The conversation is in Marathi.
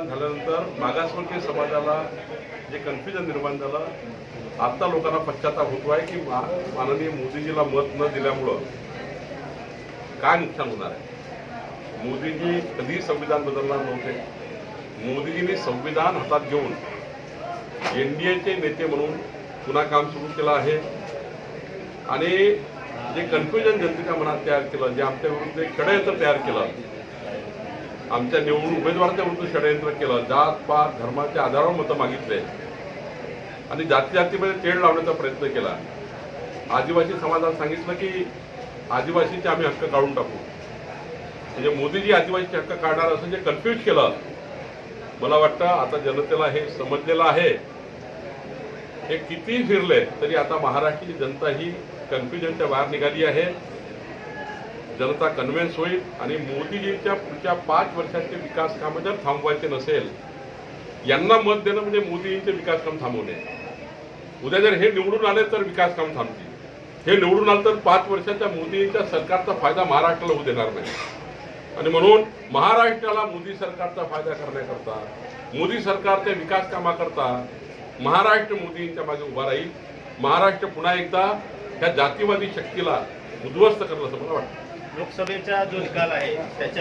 मतदान झाल्यानंतर मागासवर्गीय समाजाला जे कन्फ्युजन निर्माण झालं आता लोकांना पश्चाताप होतो आहे की माननीय मोदीजीला मत न दिल्यामुळं काय नुकसान होणार आहे? मोदीजी कधी संविधान बदलणार नव्हते. मोदीजींनी संविधान हातात घेऊन एनडीएचे नेते म्हणून पुन्हा काम सुरू केलं आहे. आणि जे कन्फ्युजन जनतेच्या मनात तयार केलं जे आमच्या विरुद्ध षडयंत्र तयार केलं आमच्या निवडून उमेदवाराच्या विरुद्ध षडयंत्र केलं. जात पात धर्माच्या आधारावर मतं मागितले. आणि जाती जातीमध्ये तेढ लावण्याचा प्रयत्न केला. आदिवासी समाजाला सांगितलं की आदिवासीचे आम्ही हक्क काढून टाकू. म्हणजे मोदीजी आदिवासीचे हक्क काढणार असं जे कन्फ्युज केलं मला वाटतं आता जनतेला हे समजलेलं आहे. हे कितीही फिरले तरी आता महाराष्ट्राची जनता ही कन्फ्युजनच्या बाहेर निघाली आहे. जनता कन्व्हिन्स होईल आणि मोदीजींच्या पुढच्या पाच वर्षाचे विकास कामं जर थांबवायचे नसेल यांना मत देणं म्हणजे मोदीजींचे विकास काम थांबवणे. उद्या जर हे निवडून आले तर विकास काम थांबतील. हे निवडून आलं तर पाच वर्षाच्या मोदींच्या सरकारचा फायदा महाराष्ट्राला होऊ देणार नाही. आणि म्हणून महाराष्ट्राला मोदी सरकारचा फायदा करण्याकरता मोदी सरकारच्या विकास कामाकरता महाराष्ट्र मोदींच्या मागे उभा राहील. महाराष्ट्र पुन्हा एकदा ह्या जातीवादी शक्तीला उद्ध्वस्त करेल असं मला वाटतं. लोकसभेचा जो निकाल आहे त्याच्या